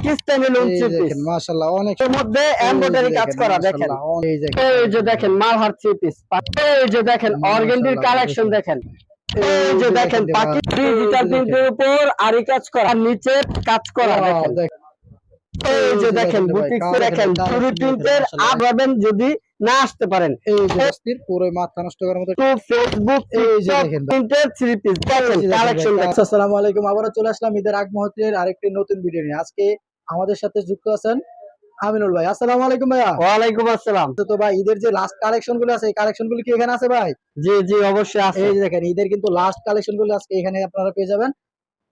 Pakistani loan piece মাশাআল্লাহ অনেক এর মধ্যে এমব্রয়ডারি কাজ করা দেখেন। এই যে দেখেন মালহার থ্রি পিস। এই যে দেখেন অর্গেন্ডির কালেকশন দেখেন। এই যে দেখেন দেখেন, পাকিস্তানি ডিজিটাল প্রিন্টের উপর আরি কাজ করা নিচে কাজ করা দেখেন। দেখেন। এই যে যে দেখেন দেখেন ভাই, বুটিক্স কালার দেখেন দেখেন, প্রিন্টের দেখেন, মাশাআল্লাহ। আপ পাবেন যদি না আসতে পারেন। এই যে অস্থির পুরো মাথা নষ্ট করার মতো ফেসবুক এই যে দেখেন ভাই। থ্রি পিস কালেকশন আসসালামু আলাইকুম চলে আসলাম ঈদের আগ মুহূর্তের আরেকটি নতুন ভিডিও নিয়ে। আজকে আমাদের সাথে যুক্ত আছেন আমিনুল ভাই। আসসালামু আলাইকুম ভাইয়া। ওয়ালাইকুম আসসালাম। তো ভাই ঈদের যে লাস্ট কালেকশনগুলো আছে এই কালেকশনগুলো কি এখানে আছে ভাই? জি জি অবশ্যই আছে। এই দেখেন ঈদের কিন্তু লাস্ট কালেকশনগুলো আজকে এখানে আপনারা পেয়ে যাবেন।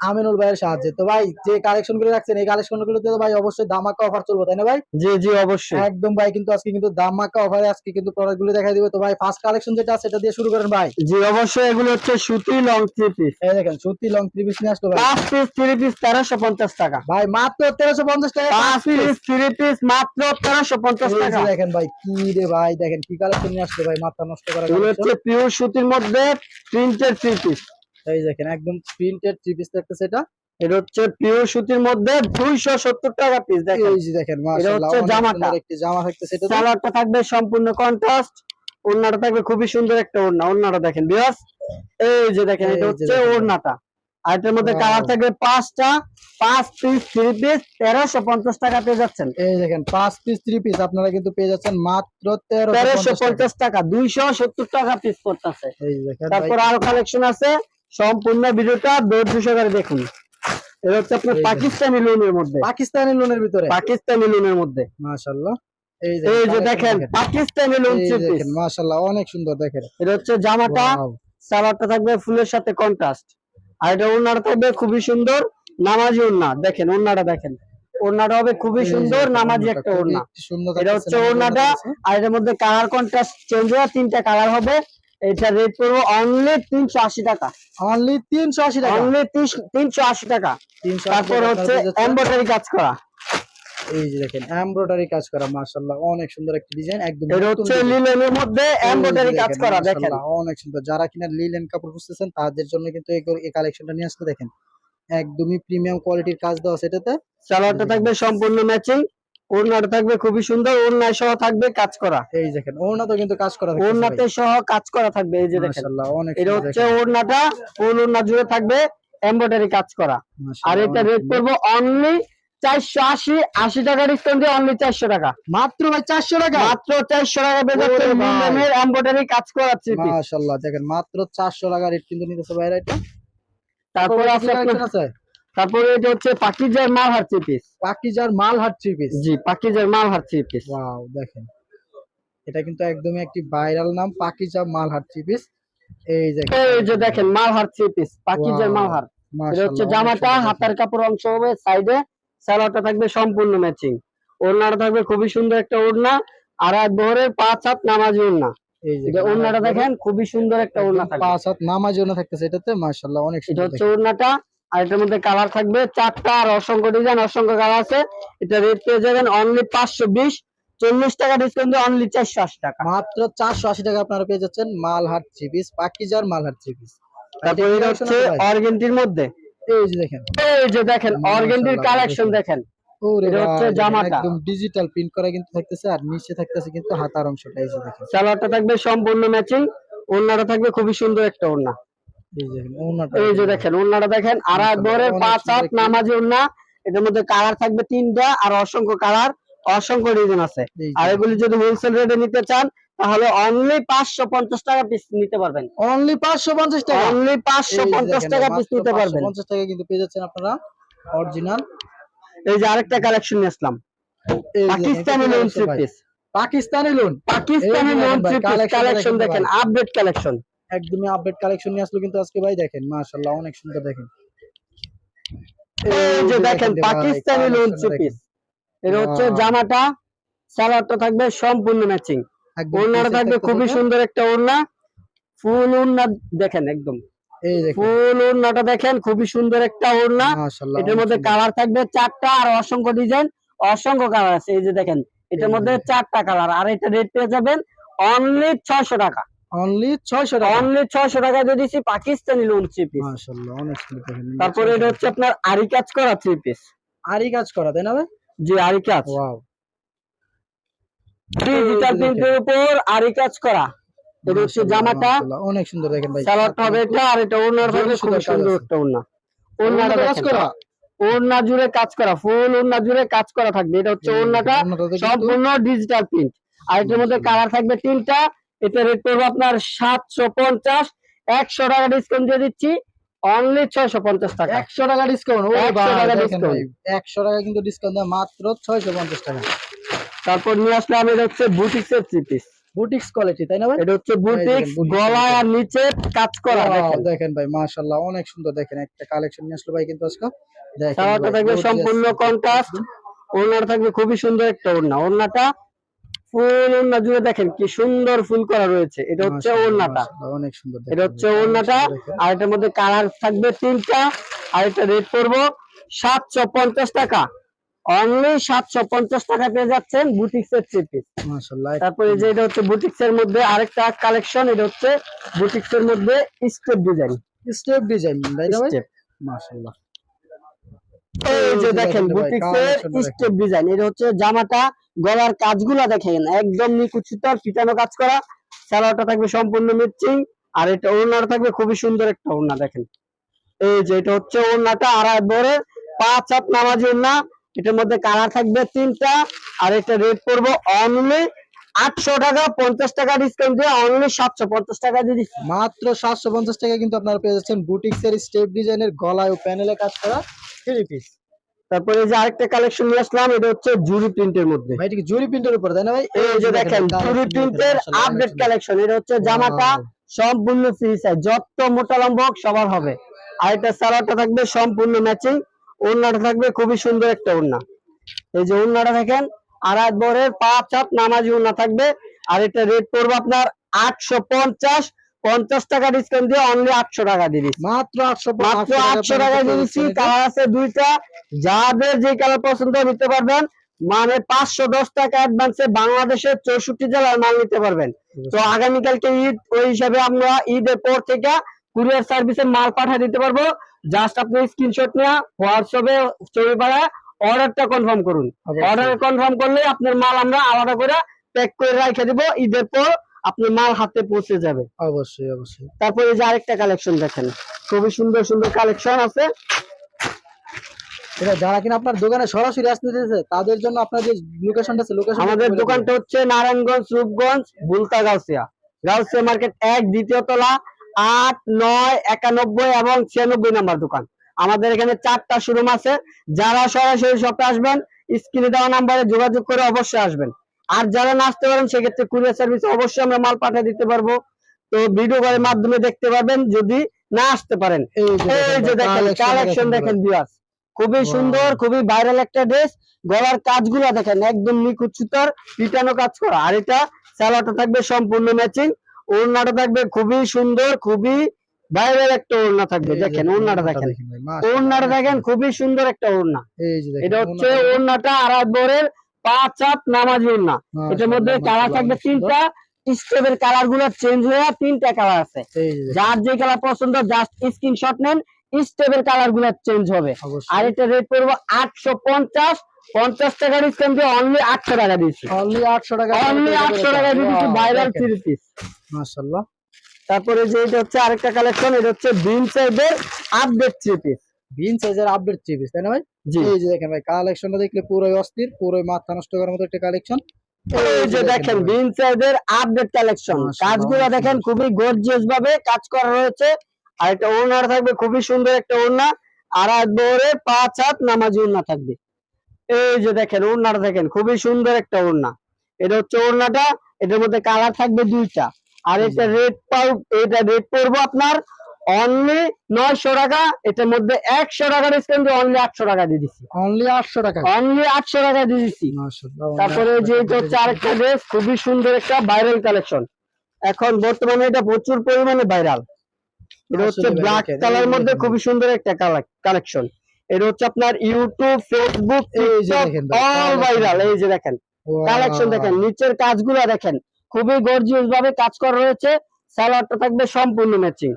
আমিনুল ভাইয়ের সাহায্যে। তো ভাই যে কালেকশনগুলো রাখছেন এই কালেকশন গুলোতে তো ভাই অবশ্যই দামাকা অফার চলবে তাই না ভাই? জি জি অবশ্যই। একদম ভাই কিন্তু আজকে কিন্তু দামাকা অফারে আজকে কিন্তু প্রোডাক্টগুলো দেখাই দিবে। তো ভাই ফার্স্ট কালেকশন যেটা আছে সেটা দিয়ে শুরু করেন ভাই। জি অবশ্যই এগুলো হচ্ছে সুতি লং থ্রি পিস এই দেখেন সত্যি লং থ্রি পিস নিয়ে আসলো ভাই। পাঁচ পিস থ্রি পিস তেরোশো পঞ্চাশ টাকা। ভাই মাত্র তেরোশো পঞ্চাশ টাকা পাঁচ পিস থ্রি পিস মাত্র তেরোশো পঞ্চাশ টাকা। দেখেন ভাই কি রে ভাই দেখেন কি কালেকশন নিয়ে আসলো ভাই মাথা নষ্ট করা এগুলো হচ্ছে পিওর সুতির মধ্যে প্রিন্টেড থ্রি পিস এই দেখেন একদম প্রিন্টেড থ্রি পিস থাকতেছে এটা। এটা হচ্ছে পিওর সুতির মধ্যে দুইশো সত্তর টাকা পিস দেখেন। এই যে দেখেন মাশাআল্লাহ হচ্ছে জামাটা। একটি জামা থাকতেছে এটা সালোয়ারটা থাকবে সম্পূর্ণ কন্ট্রাস্ট ওড়নাটা থাকবে খুবই সুন্দর একটা ওড়না ওড়নাটা দেখেন বিয়াস এই যে দেখেন এটা হচ্ছে। ওড়নাটা। আর এটার মধ্যে কালার থাকবে পাঁচটা পাঁচ পিস থ্রি পিস তেরোশো পঞ্চাশ টাকা পেয়ে যাচ্ছেন। এই দেখেন পাঁচ পিস থ্রি পিস আপনারা কিন্তু পেয়ে যাচ্ছেন মাত্র তেরো তেরোশো পঞ্চাশ টাকা দুইশো সত্তর টাকা পিস পড়তেছে। এই দেখেন তারপর আরও কালেকশন আছে। সম্পূর্ণ ভিডিওটা ধৈর্য সহকারে দেখুন। এটা হচ্ছে আপনার পাকিস্তানি লোনের মধ্যে। পাকিস্তানি লোনের ভিতরে? পাকিস্তানি লোনের মধ্যে। মাশাআল্লাহ। এই যে দেখেন পাকিস্তানি লোন দেখেন মাশাআল্লাহ অনেক সুন্দর দেখেন। এটা হচ্ছে জামাটা সালোয়ারটা থাকবে ফুলের সাথে কন্ট্রাস্ট আর এটা ওড়নাটা থাকবে খুবই সুন্দর নামাজি ওড়না। দেখেন ওড়নাটা দেখেন। ওড়নাটা হবে খুবই সুন্দর নামাজি একটা ওড়না। এটা হচ্ছে ওড়নাটা আর এটার মধ্যে কালার কন্ট্রাস্ট চেঞ্জ হওয়া তিনটা কালার হবে। এটা রেট পড়বে অনলি তিনশো আশি টাকা। অনলি তিনশো আশি টাকা? অনলি তিনশো আশি টাকা। তারপর হচ্ছে এমব্রয়ডারি কাজ করা। এই যে দেখেন এমব্রয়ডারি কাজ করা মাশাআল্লাহ অনেক সুন্দর একটা ডিজাইন একদম এটা হচ্ছে। লিলেনের মধ্যে এমব্রয়ডারি কাজ করা দেখেন। অনেক সুন্দর। যারা কিনা লিলেন কাপড় খুঁজতেছেন তাদের জন্য কিন্তু এই কালেকশনটা নিয়ে আসতে দেখেন। একদমই প্রিমিয়াম কোয়ালিটির কাজ দেওয়া সেটাতে সালোয়ারটা থাকবে সম্পূর্ণ ম্যাচিং ওড়নাটা থাকবে খুবই সুন্দর ওড়নায় সহ থাকবে কাজ করা। এই দেখেন ওড়না তো কিন্তু কাজ করা ওড়নাতে সহ কাজ করা থাকবে এই যে দেখেন। এটা হচ্ছে ওড়নাটা ফুল ওড়না জুড়ে থাকবে এমব্রয়ডারি কাজ করা। আর এটা রেট করব অনলি চারশো আশি আশি টাকা ডিসকাউন্ট দিয়ে অনলি চারশো টাকা। মাত্র ভাই চারশো টাকা? মাত্র চারশো টাকা। লিলেনের এমব্রয়ডারি কাজ করা থ্রি দেখেন মাত্র চারশো টাকা রেট কিন্তু নিতেছে ভাইরা এটা তারপরে আছে? তারপরে এটা হচ্ছে পাকিজার মালহার থ্রি পিস পাকিজার মালহাট থ্রি পিস জি পাকিজার মালহার থ্রি পিস ওয়াও দেখেন। এটা কিন্তু একদমই একটি ভাইরাল নাম পাকিজা মালহাট থ্রি পিস এই দেখেন এই যে দেখেন মালহার থ্রি পিস পাকিজার Wow. মালহার এটা হচ্ছে জামাটা হাতার কাপড় অংশ হবে সাইডে সালোয়ারটা থাকবে সম্পূর্ণ ম্যাচিং ওড়নাটা থাকবে খুবই সুন্দর একটা ওড়না আর এক বহরের পাঁচ হাত নামাজি ওড়না। এই যে ওড়নাটা দেখেন খুবই সুন্দর একটা ওড়না পাঁচ হাত নামার ওড়না থাকতেছে এটাতে মাশাআল্লাহ অনেক এটা হচ্ছে ওড়নাটা আর এটার মধ্যে কালার থাকবে চারটা আর অসংখ্য ডিজাইন অসংখ্য কালার আছে। এটা রেট পেয়ে যাবেন অনলি পাঁচশো বিশ। চল্লিশ টাকা ডিসকাউন্ট দিয়ে অনলি চারশো আশি টাকা। মাত্র চারশো আশি টাকা আপনারা পেয়ে যাচ্ছেন মালহাট থ্রি পিস পাকিজার মালহাট থ্রি পিস তারপর এটা হচ্ছে অর্গেন্টির মধ্যে। এই যে দেখেন। এই যে দেখেন অর্গেন্টির কালেকশন একদম ডিজিটাল প্রিন্ট করা কিন্তু থাকতেছে আর নিচে থাকতেছে কিন্তু হাতার অংশটা এই যে দেখেন। সালোয়ারটা থাকবে সম্পূর্ণ ম্যাচিং ওড়নাটা থাকবে খুবই সুন্দর একটা ওড়না। এই যে দেখেন ওনাটা দেখেন। আর এক বরের পাঁচ হাত একটি- নামাজি ওড়না এটার মধ্যে কালার থাকবে তিনটা আর অসংখ্য কালার অসংখ্য ডিজাইন আছে। আর এগুলি যদি হোলসেল রেটে নিতে চান তাহলে অনলি পাঁচশো পঞ্চাশ টাকা পিস নিতে পারবেন। অনলি পাঁচশো পঞ্চাশ টাকা? অনলি পাঁচশো পঞ্চাশ টাকা পিস নিতে পারবেন। পঞ্চাশ টাকা কিন্তু পেয়ে যাচ্ছেন আপনারা অরিজিনাল এই যে আরেকটা কালেকশন নিয়ে আসলাম। Pakistani lawn three piece Pakistani lawn Pakistani lawn three piece collection দেখেন আপডেট কালেকশন একদমই আপডেট কালেকশন নিয়ে আসলো কিন্তু আজকে ভাই দেখেন মাশাআল্লাহ অনেক সুন্দর দেখেন। এই যে দেখেন পাকিস্তানি collection পিস এটা হচ্ছে. জামাটা সালোয়ারটা থাকবে সম্পূর্ণ ম্যাচিং ওড়নাটা থাকবে খুবই সুন্দর একটা ওড়না। ফুল ওড়না দেখেন একদম। এই দেখেন। ফুল ওড়নাটা দেখেন খুবই সুন্দর একটা ওড়না। এটার মধ্যে কালার থাকবে চারটা আর অসংখ্য ডিজাইন অসংখ্য কালার আছে। এই যে দেখেন এটার মধ্যে চারটা কালার আর এটা রেট পেয়ে যাবেন অনলি ছয়শো টাকা। অনলি 600 টাকা। অনলি ছয়শো টাকা দিয়ে দিচ্ছি পাকিস্তানি লোন থ্রি পিস মাশাআল্লাহ অনেক সুন্দর তারপরে এটা হচ্ছে আপনার আরি কাজ করা থ্রি পিস আরই কাজ করা তাই না ভাই? জি আরি কাজ। ওয়াও ডিজিটাল প্রিন্টের উপর আরি কাজ করা। এটা হচ্ছে জামাটা। অনেক সুন্দর দেখেন ভাই। সালোয়ারটা হবে এটা আর এটা ওনার হবে খুব সুন্দর কাজ সুন্দর আছে। একটা ওনা ওনাটা কাজ করা? ওড়না জুড়ে কাজ করা ফুল ওড়না জুড়ে কাজ করা থাকবে। এটা হচ্ছে ওড়নাটা সম্পূর্ণ ডিজিটাল প্রিন্ট আর এটার মধ্যে কালার থাকবে তিনটা। এটা রেট পড়বে আপনার সাতশো পঞ্চাশ একশো টাকা ডিসকাউন্ট দিয়ে দিচ্ছি অনলি ছয়শো পঞ্চাশ টাকা। একশো টাকা ডিসকাউন্ট ও 100 ভাই টাকা দেখেন একশো টাকা কিন্তু ডিসকাউন্ট দেয় মাত্র ছয়শো পঞ্চাশ টাকা। তারপর নিয়ে আসলাম এটা হচ্ছে থ্রি পিস বুটিক্স কোয়ালিটি তাই না ভাই? এটা হচ্ছে বুটিক্স গলায় আর নিচে কাজ করা দেখেন। দেখেন ভাই মাশাআল্লাহ অনেক সুন্দর দেখেন একটা কালেকশন নিয়ে আসলো ভাই কিন্তু আজকে। দেখেন সালোয়ারটা থাকবে। সম্পূর্ণ কন্ট্রাস্ট ওড়নাটা থাকবে খুবই সুন্দর একটা ওড়না। ওড়নাটা ফুল ওড়না জুড়ে দেখেন কি সুন্দর ফুল করা রয়েছে। এটা হচ্ছে ওড়নাটা। অনেক সুন্দর এটা হচ্ছে ওড়নাটা। আর এটার মধ্যে কালার থাকবে তিনটা আর এটা রেট করব সাতশো পঞ্চাশ টাকা। অনলি সাতশো পঞ্চাশ টাকা পেয়ে যাচ্ছেন বুটিক্স এর থ্রি তারপরে যে এটা হচ্ছে বুটিক্স এর মধ্যে আরেকটা কালেকশন এটা হচ্ছে বুটিক্স এর মধ্যে স্টেপ ডিজাইন। স্টেপ ডিজাইন তাই না মাশাআল্লাহ। এই যে দেখেন দেখেন ভাই, বুটিক্স এর collection টা দেখেন। স্টেপ ডিজাইন এটা হচ্ছে জামাটা গলার কাজগুলা দেখেন একদম নিখুঁত সুতার পিটানো কাজ করা সালোয়ারটা থাকবে সম্পূর্ণ আর এটা থাকবে খুবই সুন্দর একটা ওড়না দেখেন এই যে এটা হচ্ছে ওড়নাটা আড়াই বরের পাঁচ হাত নামাজি ওড়না এটার মধ্যে কালার থাকবে তিনটা আর এটা রেট পড়ব অনলি আটশো টাকা পঞ্চাশ টাকা ডিসকাউন্ট দিয়ে অনলি সাতশো পঞ্চাশ টাকা দিয়ে মাত্র সাতশো পঞ্চাশ টাকা কিন্তু আপনারা পেয়ে যাচ্ছেন বুটিক্স এর স্টেপ ডিজাইনের গলায় ও প্যানেলে কাজ করা থ্রি পিস তারপরে যে আরেকটা কালেকশন নিয়ে আসলাম এটা হচ্ছে জুরি প্রিন্টের মধ্যে। ভাই এটা জুরি প্রিন্টের উপর তাই না ভাই? এই যে দেখেন জুরি প্রিন্টের আপডেট কালেকশন এটা হচ্ছে জামাটা সম্পূর্ণ ফ্রি সাইজ যত মোটা লম্বা হোক সবার হবে। আর এটা সালোয়ারটা থাকবে সম্পূর্ণ ম্যাচিং ওড়নাটা থাকবে খুবই সুন্দর একটা ওড়না। এই যে ওড়নাটা দেখেন আড়াই বরের পাঁচ হাত নামাজি ওড়না থাকবে। আর এটা রেট পড়বে আপনার আটশো পঞ্চাশ। পঞ্চাশ টাকা ডিসকাউন্ট দিয়ে অনলি আটশো টাকা দিয়ে দিচ্ছি। মাত্র আটশো মাত্র আটশো টাকা দিয়ে দিচ্ছি। কালার আছে দুইটা। যাদের যে কালার পছন্দ নিতে পারবেন মানে পাঁচশো দশ টাকা অ্যাডভান্সে বাংলাদেশের চৌষট্টি জেলার মাল নিতে পারবেন। তো আগামীকালকে ঈদ ওই হিসাবে আমরা ঈদের পর থেকে কুরিয়ার সার্ভিসে মাল পাঠিয়ে দিতে পারব। জাস্ট আপনি স্ক্রিনশট নেওয়া হোয়াটসঅ্যাপে ছবি পাড়া অর্ডারটা কনফার্ম করুন। অর্ডার কনফার্ম করলে আপনার মাল আমরা আলাদা করে প্যাক করে রেখে দিব। ঈদের পর আপনার মাল হাতে পৌঁছে যাবে। অবশ্যই অবশ্যই। তারপরে এই যে আরেকটা কালেকশন দেখেন। খুবই সুন্দর সুন্দর কালেকশন আছে। এটা যারা কিনা আপনার দোকানে সরাসরি আসতে চাইছে তাদের জন্য আপনার যে লোকেশনটা আছে লোকেশন আমাদের দোকানটা হচ্ছে নারায়ণগঞ্জ রূপগঞ্জ বুলতা গাউসিয়া। গাউসিয়া মার্কেট এক দ্বিতীয় তলা আট নয় একানব্বই এবং ছিয়ানব্বই নাম্বার দোকান। আমাদের এখানে চারটা শোরুম আছে। যারা সরাসরি শপে আসবেন স্ক্রিনে দেওয়া নাম্বারে যোগাযোগ করে অবশ্যই আসবেন। আর যারা না আসতে পারেন সেক্ষেত্রে কুরিয়ার সার্ভিস অবশ্যই আমরা মাল পাঠিয়ে দিতে পারব। তো ভিডিও কলের মাধ্যমে দেখতে পারবেন যদি না আসতে পারেন। এই যে দেখেন কালেকশন দেখেন বিয়াস খুবই সুন্দর খুবই ভাইরাল একটা ড্রেস গলার কাজগুলো দেখেন একদম নিখুঁত সুতার পিটানো কাজ করা। আর এটা সালোয়ারটা থাকবে সম্পূর্ণ ম্যাচিং ওড়নাটা থাকবে খুবই সুন্দর খুবই ভাইরাল একটা ওড়না থাকবে। দেখেন ওড়নাটা দেখেন। ওড়নাটা দেখেন খুবই সুন্দর একটা ওড়না। এটা হচ্ছে ওড়নাটা। আড়াই বরের পাঁচ হাত নামাজি ওড়না। এটার মধ্যে কালার থাকবে তিনটা স্টেপের কালারগুলো চেঞ্জ হয়ে তিনটা কালার আছে। যার যে কালার পছন্দ জাস্ট স্ক্রিনশট নেন স্টেপের কালারগুলো চেঞ্জ হবে আর এটা রেট পড়ব আটশো পঞ্চাশ পঞ্চাশ টাকা ডিসকাউন্ট দিয়ে অনলি আটশো টাকা দিচ্ছি অনলি 800 টাকা। অনলি আটশো টাকা দিচ্ছি ভাইরাল থ্রি পিস মাশাআল্লাহ। তারপরে যে এটা হচ্ছে আরেকটা কালেকশন এটা হচ্ছে বিন সাইজের আপডেট থ্রি পিস বিন সাইজের আপডেট থ্রি পিস তাই না ভাই? জি। এই যে দেখেন ভাই কালেকশনটা দেখলে পুরোই অস্থির পুরোই মাথা নষ্ট করার মতো একটা কালেকশন এই যে দেখেন। বিন সাইজের আপডেট কালেকশন কাজগুলো দেখেন খুবই গর্জিয়াস ভাবে কাজ করা রয়েছে। আর একটা ওড়না থাকবে খুবই সুন্দর একটা ওড়না। আর এক বহরে পাঁচ হাত নামাজি ওড়না থাকবে। এই যে দেখেন ওড়নাটা দেখেন খুবই সুন্দর একটা ওড়না। এটা হচ্ছে ওড়নাটা এটার মধ্যে কালার থাকবে দুইটা। আর এটা রেড পাউ এটা রেড পড়ব আপনার অনলি নয়শো টাকা এটার মধ্যে একশো টাকা ডিসকাউন্ট অনলি আটশো টাকা দিয়ে দিচ্ছি। অনলি 800 টাকা। অনলি আটশো টাকা দিয়ে দিচ্ছি। তারপরে যে এটা হচ্ছে আরেকটা ড্রেস খুবই সুন্দর একটা ভাইরাল কালেকশন এখন বর্তমানে এটা প্রচুর পরিমাণে ভাইরাল এটা হচ্ছে ব্ল্যাক কালার মধ্যে খুবই সুন্দর একটা কালেকশন এটা হচ্ছে আপনার ইউটিউব ফেসবুক এই যে দেখেন অল ভাইরাল এই যে দেখেন। কালেকশন দেখেন নিচের কাজগুলো দেখেন। খুবই গর্জিয়াস ভাবে কাজ করা রয়েছে সালোয়ারটা থাকবে সম্পূর্ণ ম্যাচিং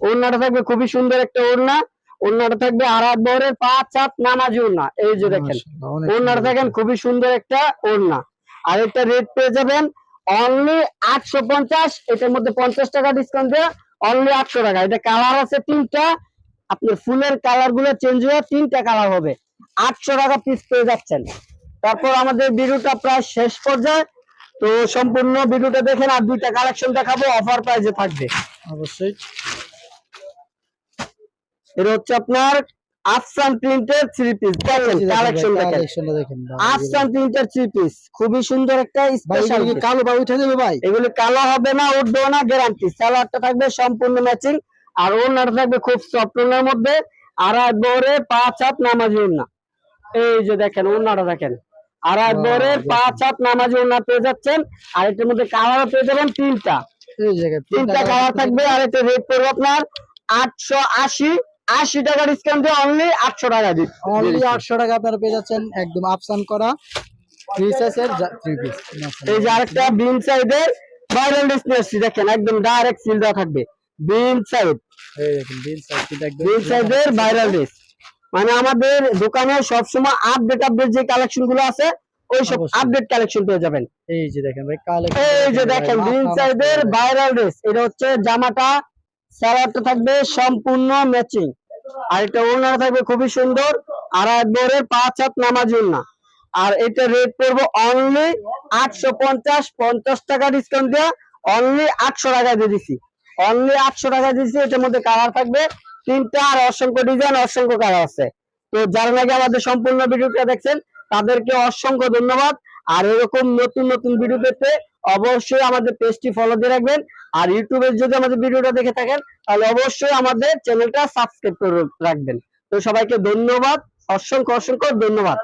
ওড়নাটা থাকবে খুবই সুন্দর একটা ওড়না। ওড়নাটা থাকবে আড়াই বহরের পাঁচ হাত নামাজি ওড়না। এই যে দেখেন ওড়নাটা দেখেন খুবই সুন্দর একটা ওড়না। আর একটা রেট পেয়ে যাবেন অনলি আটশো পঞ্চাশ এটার মধ্যে পঞ্চাশ টাকা ডিসকাউন্ট দেওয়া অনলি আটশো টাকা। এটা কালার আছে তিনটা। আপনার ফুলের কালারগুলো চেঞ্জ হয়ে তিনটা কালার হবে। আটশো টাকা পিস পেয়ে যাচ্ছেন। তারপর আমাদের ভিডিওটা প্রায় শেষ পর্যায়ে। তো সম্পূর্ণ ভিডিওটা দেখেন আর দুইটা কালেকশন দেখাবো অফার প্রাইজে থাকবে। অবশ্যই। এটা হচ্ছে আপনার আফসান প্রিন্টের থ্রি পিস দেখেন কালেকশন দেখেন। আফসান প্রিন্টের থ্রি পিস খুবই সুন্দর একটা স্পেশাল কালো বা উঠে যাবে ভাই? এগুলি কালো হবে না উঠবে না গ্যারান্টি সালোয়ারটা থাকবে সম্পূর্ণ ম্যাচিং আর ওনাটা থাকবে খুব সফট ওনার মধ্যে। আড়াই বরে পাঁচ হাত নামাজি ওনা। এই যে দেখেন ওনাটা দেখেন। আড়াই Wow, বরে পাঁচ হাত নামাজি ওনা পেয়ে যাচ্ছেন। আর এটার মধ্যে কালার পেয়ে যাবেন তিনটা। তিনটা কালার থাকবে আর এটা রেট পড়বে আপনার। আটশো আশি আশি টাকা ডিসকাউন্ট দিয়ে অনলি আটশো টাকা দিই অনলি আটশো টাকা আপনারা পেয়ে যাচ্ছেন একদম আফসান করা। এই যে আরেকটা বিন সাইডের ভাইরাল ডিসপ্লে দেখেন একদম ডাইরেক্ট সিল দেওয়া থাকবে। বিন সাইড এই দেখেন সাইডের ভাইরাল ডিস মানে আমাদের দোকানে সবসময় আপডেট আপডেট যে কালেকশনগুলো আছে ওই সব। আপডেট কালেকশন পেয়ে যাবেন। এই যে দেখেন ভাই এই যে দেখেন বিন সাইডের ভাইরাল ড্রেস এটা হচ্ছে জামাটা সালোয়ারটা থাকবে সম্পূর্ণ ম্যাচিং আর এটা ওনারা থাকবে খুবই সুন্দর আর একবারের পাঁচ হাত নামাজ না আর এটা রেট পড়ব অনলি আটশো পঞ্চাশ পঞ্চাশ টাকা ডিসকাউন্ট দেওয়া অনলি আটশো টাকা দিয়ে দিছি। অনলি আটশো টাকা দিছি এটার মধ্যে কালার থাকবে তিনটা আর অসংখ্য ডিজাইন অসংখ্য কালার আছে। তো যারা নাকি আমাদের সম্পূর্ণ ভিডিওটা দেখছেন, তাদেরকে অসংখ্য ধন্যবাদ। আর এরকম নতুন নতুন ভিডিও পেতে অবশ্যই আমাদের পেজটি ফলো দিয়ে রাখবেন। আর ইউটিউবে যদি আমাদের ভিডিওটা দেখে থাকেন, তাহলে অবশ্যই আমাদের চ্যানেলটা সাবস্ক্রাইব করে রাখবেন। তো সবাইকে ধন্যবাদ, অসংখ্য অসংখ্য ধন্যবাদ।